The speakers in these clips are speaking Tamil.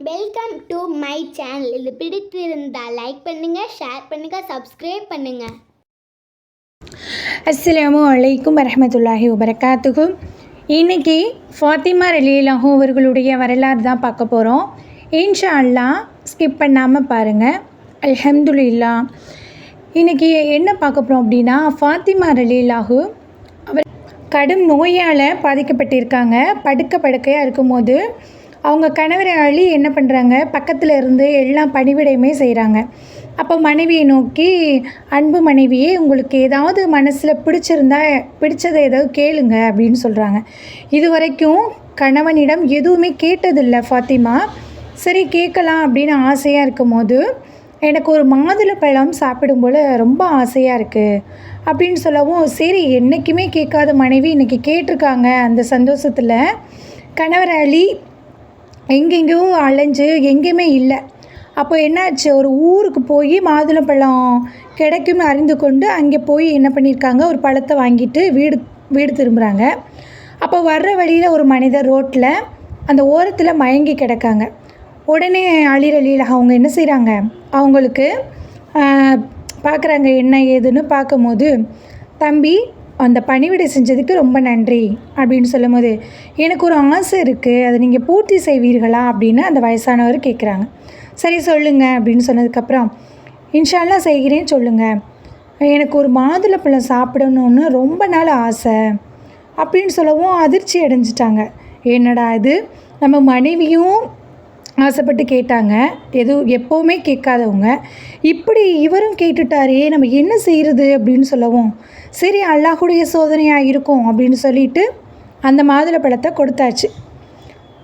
வெல்கம் டு மை சேனல் இது பிடித்திருந்தால் லைக் பண்ணுங்கள் ஷேர் பண்ணுங்கள் சப்ஸ்கிரைப் பண்ணுங்கள் அஸ்லாம் வலைக்கும் வரமத்துல்லாஹி வபரகாத்துகு இன்னைக்கு ஃபாத்திமா ரலீலாஹு அவர்களுடைய வரலாறு தான் பார்க்க போகிறோம் இன்ஷால்லாம் ஸ்கிப் பண்ணாமல் பாருங்கள் அல்ஹம்துலில்லா. இன்றைக்கி என்ன பார்க்க போகிறோம் அப்படின்னா ஃபாத்திமா ரலீலாஹு அவர் கடும் நோயால் பாதிக்கப்பட்டிருக்காங்க. படுக்க படுக்கையாக இருக்கும்போது அவங்க கணவர் அழி என்ன பண்ணுறாங்க பக்கத்தில் இருந்து எல்லா பணிவிடையுமே செய்கிறாங்க அப்போ மனைவியை நோக்கி அன்பு மனைவியே உங்களுக்கு ஏதாவது மனசில் பிடிச்சிருந்தா பிடிச்சதை ஏதாவது கேளுங்க அப்படின்னு சொல்கிறாங்க இது வரைக்கும் கணவனிடம் எதுவுமே கேட்டதில்லை ஃபாத்திமா. சரி கேட்கலாம் அப்படின்னு ஆசையாக இருக்கும்போது எனக்கு ஒரு மாதுளப்பழம் சாப்பிடும் போல் ரொம்ப ஆசையாக இருக்குது அப்படின்னு சொல்லவும் சரி என்றைக்குமே கேட்காத மனைவி இன்றைக்கி கேட்டிருக்காங்க அந்த சந்தோஷத்தில். கணவர் அழி எங்கெங்கேயோ அலைஞ்சு எங்கேயுமே இல்லை. அப்போ என்னாச்சு? ஒரு ஊருக்கு போய் மாதுளம்பழம் கிடைக்கும்னு அறிந்து கொண்டு அங்கே போய் என்ன பண்ணியிருக்காங்க ஒரு பழத்தை வாங்கிட்டு வீடு வீடு திரும்புகிறாங்க அப்போ வர்ற வழியில் ஒரு மனிதர் ரோட்டில் அந்த ஓரத்தில் மயங்கி கிடக்காங்க. உடனே அழிரலியில் அழியில் அவங்க என்ன செய்கிறாங்க அவங்களுக்கு பார்க்குறாங்க என்ன ஏதுன்னு. பார்க்கும்போது தம்பி அந்த பணிவிடை செஞ்சதுக்கு ரொம்ப நன்றி அப்படின்னு சொல்லும்போது எனக்கு ஒரு ஆசை இருக்குது அதை நீங்கள் பூர்த்தி செய்வீர்களா? அப்படின்னு அந்த வயசானவர் கேட்குறாங்க சரி சொல்லுங்கள் அப்படின்னு சொன்னதுக்கப்புறம் இன்ஷால்லாம் செய்கிறேன்னு சொல்லுங்கள் எனக்கு ஒரு மாதுளப்பழம் சாப்பிடணுன்னு ரொம்ப நாள் ஆசை. அப்படின்னு சொல்லவும் அதிர்ச்சி அடைஞ்சிட்டாங்க. என்னடா இது? நம்ம மனைவியும் ஆசைப்பட்டு கேட்டாங்க. எதுவும் எப்போவுமே கேட்காதவங்க. இப்படி இவரும் கேட்டுட்டாரே நம்ம என்ன செய்கிறது அப்படின்னு சொல்லவும் சரி அல்லாஹுடைய சோதனையாக இருக்கும் அப்படின்னு சொல்லிட்டு அந்த மாதுளை பழத்தை கொடுத்தாச்சு.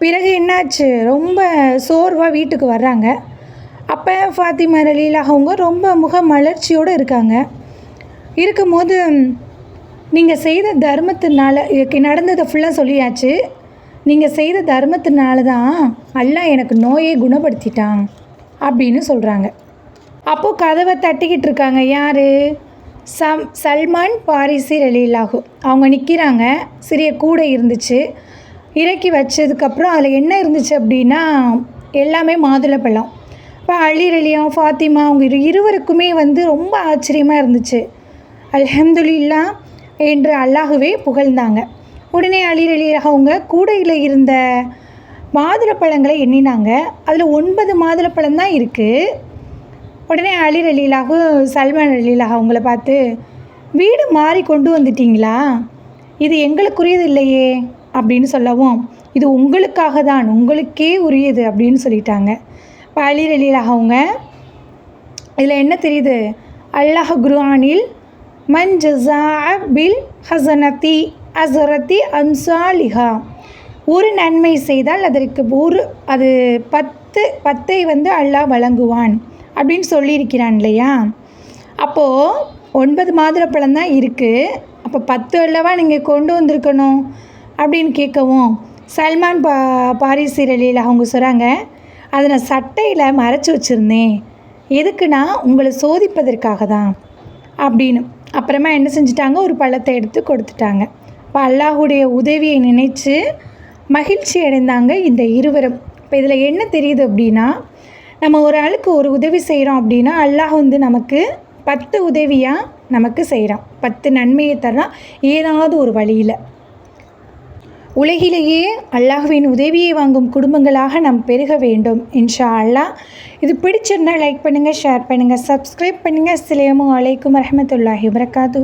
பிறகு என்னாச்சு? ரொம்ப சோர்வாக வீட்டுக்கு வர்றாங்க. அப்போ ஃபாத்திமா ரலீலா அவங்க ரொம்ப முக மலர்ச்சியோடு இருக்காங்க. இருக்கும்போது நீங்கள் செய்த தர்மத்தினால நடந்ததை ஃபுல்லாக சொல்லியாச்சு. நீங்கள் செய்த தர்மத்தினால தான் அல்லாஹ் எனக்கு நோயை குணப்படுத்திட்டான் அப்படின்னு சொல்கிறாங்க அப்போது கதவை தட்டிக்கிட்டு இருக்காங்க. யார்? சம் சல்மான் பாரிசி ரலீலாகு அவங்க நிற்கிறாங்க சிறிய கூடை இருந்துச்சு. இறக்கி வச்சதுக்கப்புறம் அதில் என்ன இருந்துச்சு அப்படின்னா எல்லாமே மாதுளப்பழம் இப்போ அலி ரலியம் ஃபாத்திமா அவங்க இரு இருவருக்குமே வந்து ரொம்ப ஆச்சரியமாக இருந்துச்சு. அல்ஹம்துல்லா என்று அல்லாஹுவே புகழ்ந்தாங்க. உடனே அலி அவங்க கூடையில் இருந்த மாதுளப்பழங்களை எண்ணினாங்க. அதில் ஒன்பது மாதுளப்பழம் தான் இருக்குது உடனே அலி அலிலாக சல்மான் அலிலாக அவங்கள பார்த்து வீடு மாறி கொண்டு வந்துட்டீங்களா? இது எங்களுக்குரியது இல்லையே அப்படின்னு சொல்லவும் இது உங்களுக்காக தான் உங்களுக்கே உரியது அப்படின்னு சொல்லிட்டாங்க. இப்போ அலி அலிலாக அவங்க இதில் என்ன தெரியுது? அல்லாஹ் குருவானில் மன் ஜசா பில் ஹசனத்தி அசரத்தி அன்சாலிஹா. ஒரு நன்மை செய்தால் அதற்கு ஒரு அது பத்து பத்தை வந்து அல்லாஹ் வழங்குவான் அப்படின்னு சொல்லியிருக்கிறான் இல்லையா? அப்போது ஒன்பது மாதுளப்பழம் தான் இருக்குது அப்போ பத்து அல்லவா நீங்கள் கொண்டு வந்திருக்கணும் அப்படின்னு கேட்கவும் சல்மான் பா பாரிசி ரலியில் அவங்க சொல்கிறாங்க அதை நான் சட்டையில் மறைச்சி வச்சுருந்தேன். எதுக்குன்னா உங்களை சோதிப்பதற்காக தான். அப்படின்னு. அப்புறமா என்ன செஞ்சிட்டாங்க? ஒரு பழத்தை எடுத்து கொடுத்துட்டாங்க. இப்போ அல்லாஹுடைய உதவியை நினைச்சு மகிழ்ச்சி அடைந்தாங்க இந்த இருவரும். இப்போ இதில் என்ன தெரியுது அப்படின்னா நம்ம ஒரு ஆளுக்கு ஒரு உதவி செய்கிறோம் அப்படின்னா அல்லாஹ் வந்து நமக்கு பத்து உதவியாக நமக்கு செய்கிறான் பத்து நன்மையை தரான் ஏதாவது ஒரு வழியில். உலகிலேயே அல்லாஹுவின் உதவியை வாங்கும் குடும்பங்களாக நாம் பெருக வேண்டும். இன்ஷா அல்லாஹ். இது பிடிச்சிருந்தால் லைக் பண்ணுங்கள் ஷேர் பண்ணுங்கள் சப்ஸ்கிரைப் பண்ணுங்கள் அஸ்லாம் அலைக்கும் வரமத்துல்லாஹி வரகாத்து